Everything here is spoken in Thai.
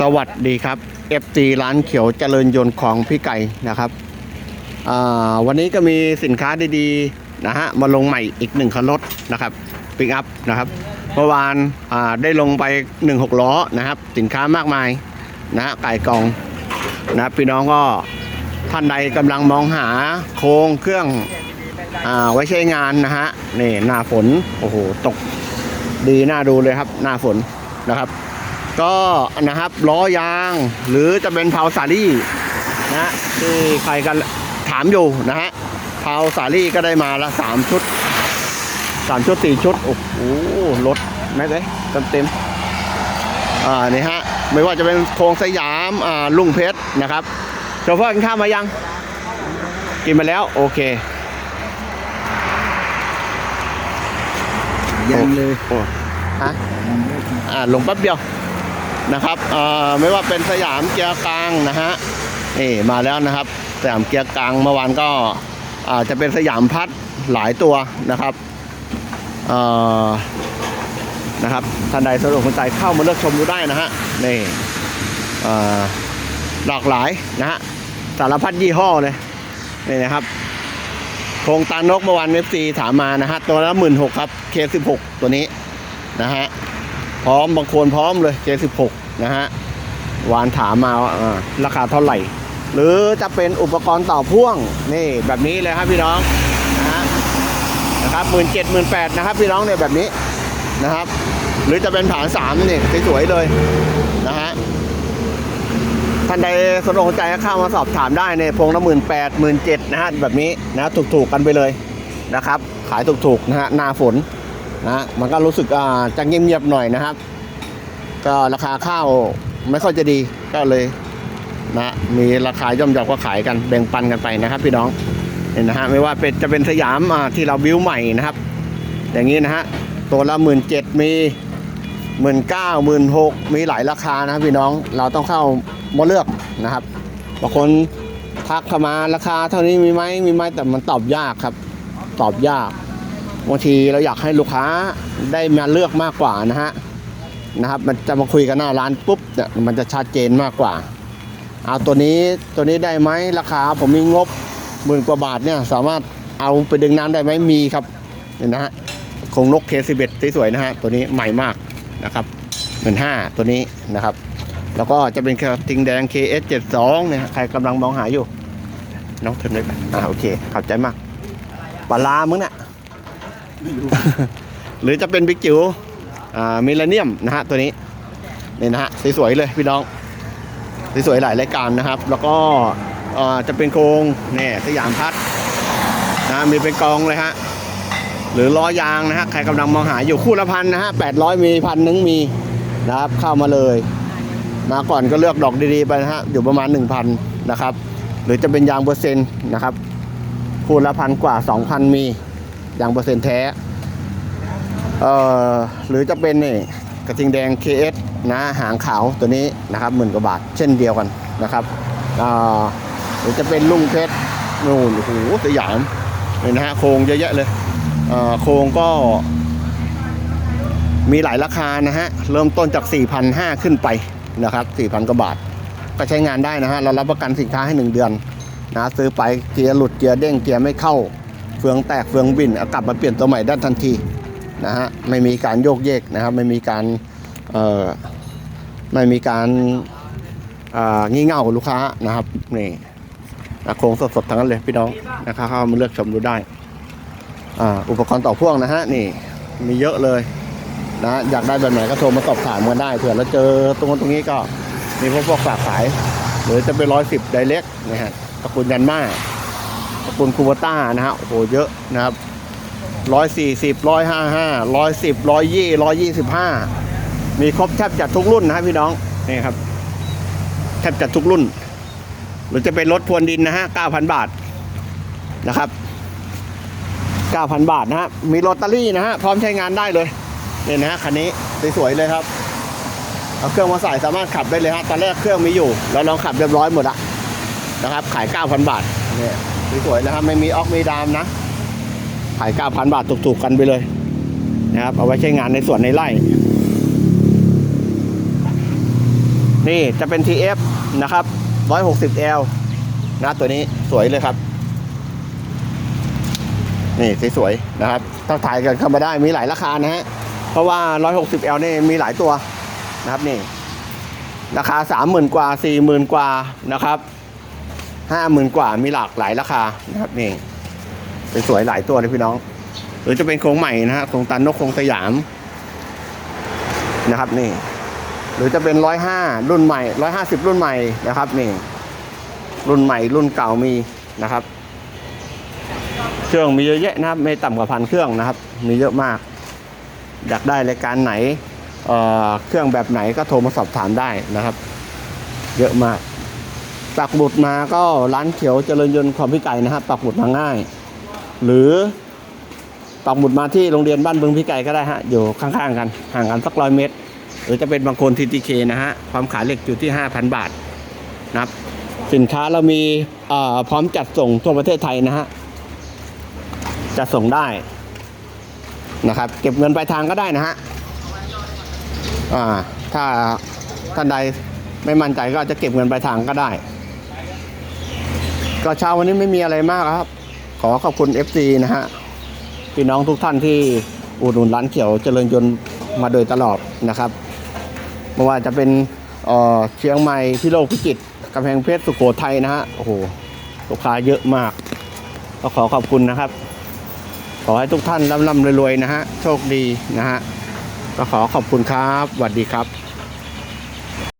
สวัสดีครับ FT ร้านเขียวเจริญยนต์ของพี่ไก่นะครับวันนี้ก็มีสินค้าดีๆนะฮะมาลงใหม่อีกหนึ่งคันรถนะครับปิกอัพนะครับเมื่อวานาได้ลงไป 16 ล้อนะครับ สินค้ามากมายนะฮะไก่กองนะพี่น้องก็ท่านใดกำลังมองหาโครงเครื่องอ่าไว้ใช้งานนะฮะนี่หน้าฝนโอ้โหตกดีน่าดูเลยครับหน้าฝนนะครับ ก็นะครับล้อยาง หรือจะเป็นเพาสาลี่นะฮะที่ใครกันถามอยู่นะฮะเพาสาลี่ก็ได้มาละสามชุดสามชุดสี่ชุดโอ้โหรถแม็กเลยเต็มเต็มๆอ่านี่ฮะไม่ว่าจะเป็นโครงสยามอ่าลุงเพชรนะครับโชเฟอร์กินข้าวมายัง กินมาแล้วโอเคยังเลยโอ้ฮะอ่าลงแป๊บเดียว นะครับไม่ว่าเป็นสยามเกียร์กลางนะฮะนี่มาแล้วนะครับ สยามเกียร์กลางเมื่อวานก็จะเป็นสยามพัดหลายตัวนะครับนะครับท่านใดสะดวกสนใจเข้ามาเลือกชมดูได้นะฮะนี่เอ่อหลากหลายนะฮะสารพัดยี่ห้อเลยนี่นะครับโครงตานกเมื่อวานเอฟซีถามมานะฮะตัวละหมื่นหกครับเคสิบหกตัวนี้นะฮะพร้อมบางคนพร้อมเลย J16 นะฮะวานถามมาว่าราคาเท่าไหร่ หรือจะเป็นอุปกรณ์ต่อพ่วงนี่แบบนี้เลยครับพี่น้องนะฮะนะครับหมื่นเจ็ดหมื่นแปดนะครับพี่น้องเนี่ยแบบนี้นะครับ หรือจะเป็นผานสามนี่สวยๆเลยนะฮะท่านใดสนใจก็เข้ามาสอบถามได้ในพงละหมื่นแปดหมื่นเจ็ดนะฮะแบบนี้นะถูกๆกันไปเลยนะครับ ขายถูกๆนะฮะหน้าฝนนะมันก็รู้สึกอ่าจะเงียบๆหน่อยนะครับ ก็ราคาข้าวไม่ค่อยจะดีก็เลยนะมีราคาย่อมเยาก็ขายกันแบ่งปันกันไปนะครับ พี่น้องเห็นนะฮะไม่ว่าเป็นจะเป็นสยามที่เราบิ้วใหม่นะครับ อย่างนี้นะฮะตัวละหมื่นเจ็ดมีหมื่นเก้าหมื่นหกมีหลายราคานะพี่น้องเราต้องเข้ามาเลือกนะครับบางคนทักเข้ามาราคาเท่านี้มีไหมมีไหมแต่มันตอบยากครับ ตอบยากบางทีเราอยากให้ลูกค้าได้มาเลือกมากกว่านะฮะ นะครับ มันจะมาคุยกันหน้าร้านปุ๊บเนี่ยมันจะชัดเจนมากกว่าเอาตัวนี้ตัวนี้ได้ไหมราคาผมมีงบหมื่นกว่าบาทเนี่ยสามารถเอาไปดึงน้ำได้ไหมมีครับเนี่ยนะฮะคงนกเคสิเบตสวยๆนะฮะตัวนี้ใหม่มากนะครับหมื่นห้าตัวนี้นะครับ แล้วก็จะเป็นกระทิงแดง KS72 เนี่ยใครกำลังมองหาอยู่น้องเทิร์นได้ไหมอ่าโอเคขอบใจมากปลาลามึงเนี่ยหรือจะเป็นบิ๊กจิ๋ว มิเลเนียมนะฮะตัวนี้นี่นะฮะสวยๆเลยพี่น้องสวยๆหลายรายการนะครับ แล้วก็จะเป็นโครงเนี่ยสยามพัดนะมีเป็นกองเลยฮะหรือล้อยางนะฮะใครกำลังมองหาอยู่คู่ละพันนะฮะแปดร้อยมีพันหนึ่งมีนะครับเข้ามาเลย มาก่อนก็เลือกดอกดีๆไปนะฮะอยู่ประมาณ 1,000นะครับหรือจะเป็นยางเปอร์เซ็นต์นะครับคู่ละพันกว่า 2,000 มียางเปอร์เซ็นต์แท้ เอ่อหรือจะเป็นนี่กระทิงแดง KS นะหางขาวตัวนี้นะครับหมื่นกว่าบาทเช่นเดียวกันนะครับหรือจะเป็นลุงเพชรนู่นโอ้โหสยามนี่นะฮะโครงเยอะแยะเลยเอ่อโครงก็มีหลายราคานะฮะเริ่มต้นจาก 4,500 ขึ้นไปนะครับ 4,000 กว่าบาท ก็ใช้งานได้นะฮะเรารับประกันสินค้าให้ 1 เดือนนะซื้อไปเกียร์หลุดเกียร์เด้งเกียร์ไม่เข้า เฟืองแตกเฟืองบินกลับมาเปลี่ยนตัวใหม่ได้ทันที นะฮะไม่มีการโยกเยกนะครับ ไม่มีการเอ่อไม่มีการอ่างี่เง่าลูกค้านะครับนี่นโครงสดๆทั้งนั้นเลยพี่น้องนะครับเข้ามาเลือกชมดูได้อ่าอุปกรณ์ต่อพ่วงนะฮะนี่มีเยอะเลยนะอยากได้แบบไหนก็โทรมาสอบถามกันได้เผื่อเราเจอตรงนั้นตรงนี้ก็มีพวกพวกฝากขาย หรือจะเป็นร้อยสิบไดเล็กนะฮะตระกูลยันมาตระกูลคูวต้านะฮะโอ้โหเยอะนะครับ ร้อยสี่สิบร้อยห้าห้าร้อยสิบร้อยยี่ร้อยยี่สิบห้ามีครบแทบจะทุกรุ่นนะครับพี่น้องนี่ครับ แทบจะทุกรุ่นหรือจะเป็นรถพวนดินนะฮะเก้าพันบาทนะครับเก้าพันบาทนะฮะมีลอตเตอรี่นะฮะพร้อมใช้งานได้เลยเนี่ยนะฮะคันนี้สวยๆเลยครับเอาเครื่องมาใส่สามารถขับได้เลยฮะตอนแรกเครื่องมีอยู่เราลองขับเรียบร้อยหมดละนะครับ ขายเก้าพันบาทเนี่ยสวยๆนะครับไม่มีออกมีดามนะ ขาย9,000บาทถูกๆกันไปเลยนะครับ เอาไว้ใช้งานในสวนในไร่ นี่จะเป็น TF นะครับ 160L นะตัวนี้สวยเลยครับ นี่สวยๆนะครับ ถ้าถ่ายกันเข้ามาได้มีหลายราคานะฮะ เพราะว่า 160L นี่มีหลายตัวนะครับนี่ ราคา 30,000 กว่า 40,000 กว่านะครับ 50,000 กว่ามีหลากหลายราคานะครับนี่ สวยๆหลายตัวเลยพี่น้อง หรือจะเป็นโครงใหม่นะฮะโครงตันนกโครงสยามนะครับนี่ หรือจะเป็นร้อยห้ารุ่นใหม่ร้อยห้าสิบรุ่นใหม่นะครับนี่ รุ่นใหม่รุ่นเก่ามีนะครับ เครื่องมีเยอะแยะนะครับไม่ต่ำกว่าพันเครื่องนะครับ มีเยอะมาก อยากได้รายการไหนเเครื่องแบบไหนก็โทรมาสอบถามได้นะครับ เยอะมากปักหมุดมาก็ร้านเขียวเจริญยนต์ความพิไก่นะครับปักหมุดมาง่าย หรือปักหมุดมาที่โรงเรียนบ้านบึงพิไก่ก็ได้ฮะ อยู่ข้างๆกัน ห่างกันสักร้อยเมตร หรือจะเป็นบางคนทีทีเคนะฮะ ความขายเหล็กอยู่ที่ 5,000 บาทนะครับ สินค้าเรามีพร้อมจัดส่งทั่วประเทศไทยนะฮะจะส่งได้นะครับ เก็บเงินปลายทางก็ได้นะฮะถ้าท่านใดไม่มั่นใจก็จะเก็บเงินปลายทางก็ได้ ก็เช้าวันนี้ไม่มีอะไรมากครับ ขอขอบคุณ FC นะฮะพี่น้องทุกท่านที่อุดหนุนร้านเขียวเจริญยนต์มาโดยตลอดนะครับไม่ว่าจะเป็นเชียงใหม่ที่โลกพิจิตรกำแพงเพชรสุโขทัยนะฮะโอ้โหลูกค้าเยอะมาก ก็ขอขอบคุณนะครับ ขอให้ทุกท่านร่ำรวยๆนะฮะโชคดีนะฮะก็ขอขอบคุณครับสวัสดีครับ